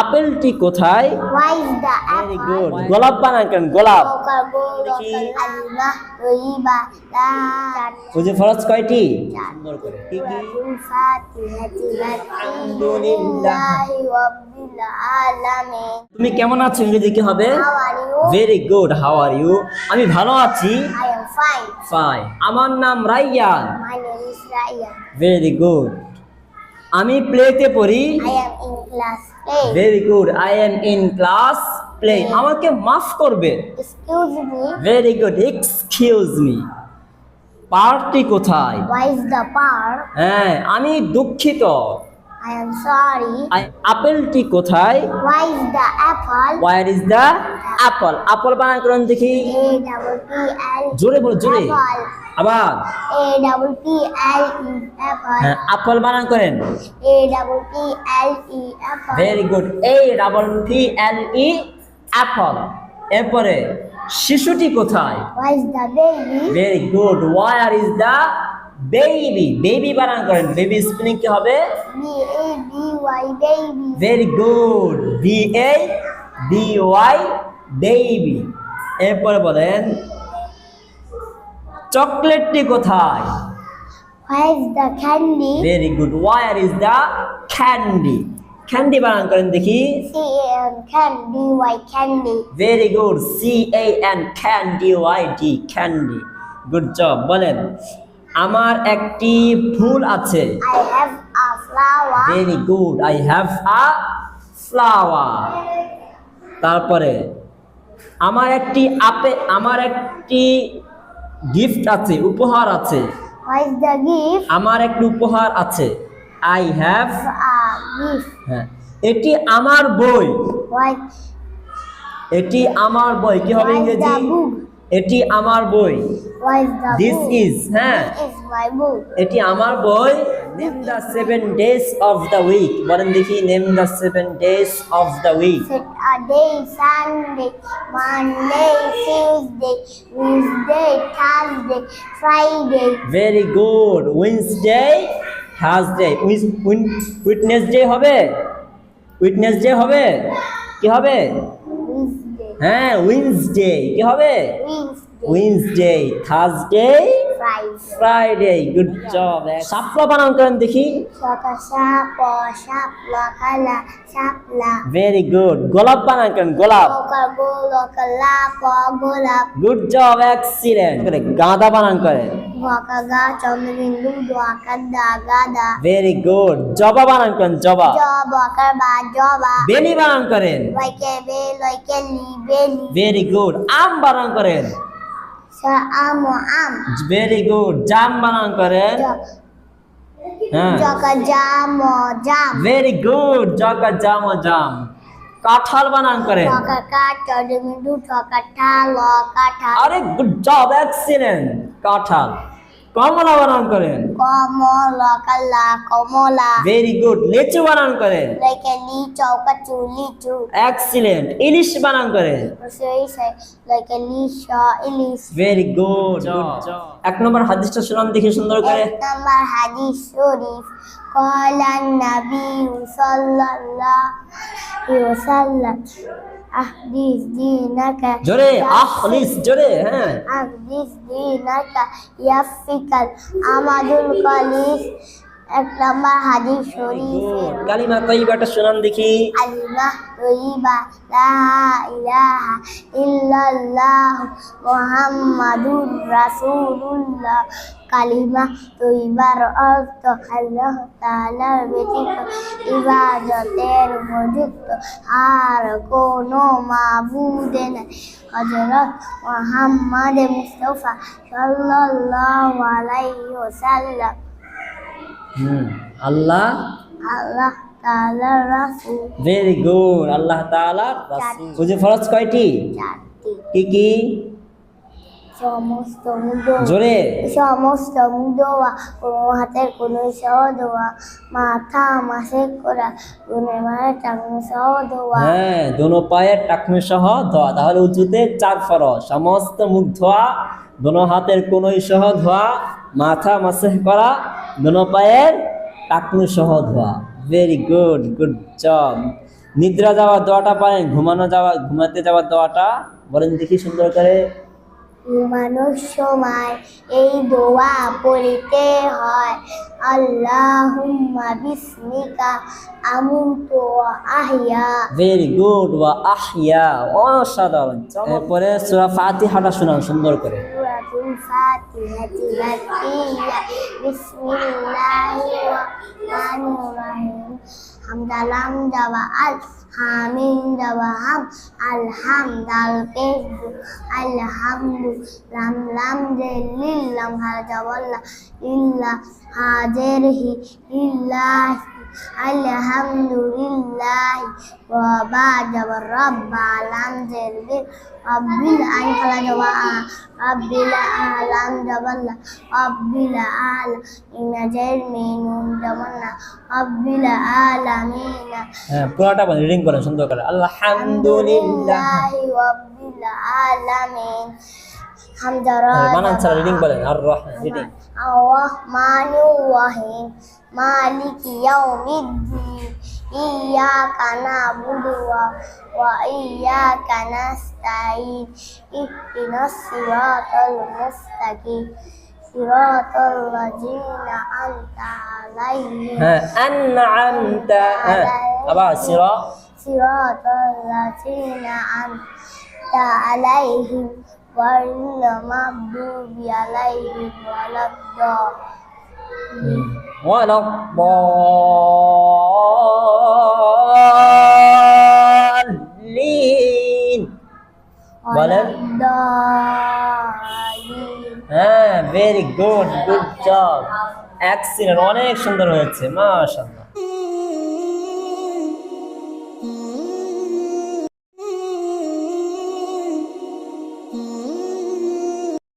আপেলটি কোথায় very good গোলাপ বানান কেন গোলাপ দেখি। ফরজ কয়টি সুন্দর করে কি কি Alhamdulillahi Rabbil Alamin. তুমি কেমন আছো ইংরেজি কি হবে? Very good how are you আমি ভালো আছি ফাইন আমার নাম রাইয়ান. ভেরি গুড আমি প্লেতে পড়ি class A. Very good I am in class play আমাকে মাফ করবে। Excuse me. Very good excuse me পার্কটি কোথায়? Is the park? হ্যাঁ আমি দুঃখিত। I am sorry. আপেলটি কোথায় Why is the apple? Where is the apple apple বানান করেন দেখি A double P L. জোরে বলো জোরে আবার A double P L E apple. হ্যাঁ আপেল বানান করেন A double P L E apple. Very good এই double P L E apple এরপরে শিশুটি কোথায় Why is the baby? Very good where is the baby baby বানান করেন। Baby spelling কি হবে? Baby. Very good B A B Y baby এরপরে বলেন চকলেটটি কোথায়? The candy? Very good is the candy candy বানান করেন দেখি। Y candy. Very good C A N candy Y D candy good job বলেন আমার একটি ফুল আছে. Very good I have a flower তারপরে আমার একটি আপে আমার একটি গিফট আছে উপহার আছে? আমার একটি উপহার আছে। আই হ্যাভ হ্যাঁ এটি আমার বই। এটি আমার বই। কি হবে ইংরেজি? এটি আমার বই। দিস ইজ হ্যাঁ. এটি আমার বই। Name the seven days of the week বলেন দেখি name the seven days of the week Saturday, Sunday, Monday, Tuesday, Wednesday, Thursday, Friday, very good Wednesday Thursday Wednesday হবে? উইটনেসডে হবে? কি হবে? হ্যাঁ উইন্সডে কি হবে? Wednesday Thursday Friday. Friday good job সাপলা বানান করেন দেখি. ভেরি গুড গোলাপ বানান করেন গোলাপ golap. গুড জব গাঁদা বানান করেন. ভেরি গুড জবা বানান করেন জবা. বেলি বানান করেন. ভেরি গুড আম বানান করেন Amo, am. ভেরি গুড জাম বানান করেন jamo, jam. ভেরি গুড জগা জাম জাম। কাঁঠাল বানান করেন. আরে গুড জব এক্সিলেন্ট কাঁঠাল। কমলা বানান করেন Komola, kala, komola. Very good লিচু বানান করেন Like a licho, kachu, lichu. Excellent ইলিশ বানান করেন Say, say, like a lisha, ilis. Very good এক নম্বর হাদিসটা শুনান দেখি সুন্দর করে এক নম্বর হাদিস শরীফ قال النبي صلى الله عليه وسلم أحدث دينك জোরে আখলিস জোরে হ্যাঁ أحدث دينك يفك الأمد القليل এক নম্বর হাদিস শরীফের কালিমা তৈবাটা শুনান দেখি কালিমা তৈবা লা ইলাহা ইল্লাল্লাহ মুহাম্মাদুর রাসূলুল্লাহ কালিমা তৈবার অর্থ আল্লাহ তাআলার ব্যতীত। ইবাদতের উপযুক্ত আর কোনো মাবুদে নাই। হযরত মুহাম্মদ মুস্তাফা সাল্লাল্লাহু আলাইহি ওয়াসাল্লাম। আল্লাহ আল্লাহ তাআলার রাসূল। ভেরি গুড আল্লাহ তাআলা রাসূল। বুঝে ফরজ কয়টি? চারটি। কি কি? সমস্ত জোরে। সমস্ত মুদোয়া কোনো হাতের কোনো সহ দোয়া মাথা মাসে করা গুনে মারে টাঙ্গু সহ দোয়া হ্যাঁ দোনো পায়ের টাকনু সহ ধোয়া তাহলে উঁচুতে চার ফরজ। সমস্ত মুখ ধোয়া দোনো হাতের কোনোই সহ ধোয়া মাথা মাসে করা দোনো পায়ের টাকনু সহ ধোয়া। ভেরি গুড গুড জব নিদ্রা যাওয়ার দোয়াটা পারেন ঘুমানো যাওয়া ঘুমাতে যাওয়ার দোয়াটা বলেন দেখি সুন্দর করে। ঘুমানোর সময় এই দোয়া পড়িতে হয়। আল্লাহুম্মা বিসমিকা আমুতু ওয়া আহইয়া। ভেরি গুড ওয়া আহিয়া অসাধারণ। এরপরে সূরা ফাতিহাটা শোনান সুন্দর করে। ফাতিহাতি বিসমিল্লাহির রহমানির রহিম। হামদালাম দাওয়া আল হামিন দাওয়া হাম, আল আলহামদু লাম লাম জে লিল্লাম হাজা ওয়াল্লা, ইল্লা হাজের হি, ইল্লাহি আলহামদুলিল্লাহ। ওয়া বাদা ওয়া রাব্বা আলাম জেরবি রব্বিল আন খালা জওয়া রব্বিল আলাম জাবাল্লা রব্বিল আল ইনা জের মিনুন জামান্না রব্বিল আলামিনা। হ্যাঁ পুরোটা বলেন রিডিং করেন সুন্দর করে। আলহামদুলিল্লাহ। লিল্লাহি রব্বিল আলামিন। হামদারাজ মান আনসার রিডিং বলেন আর রহমান রিডিং আর-রহমানুর রহিম মালিক ইয়াউমিদ্দিন ইyyaka na'budu wa iyyaka nasta'in ihdinas siratal mustaqim siratal ladzina an'amta 'alaihim an'amta আবার সিরা siratal ladzina an'amta 'alaihim غير المغضوب عليهم ولا الضالين ولا الضالين ولا বলেন الضالين হ্যাঁ very good good job excellent অনেক সুন্দর হয়েছে মাশাআল্লাহ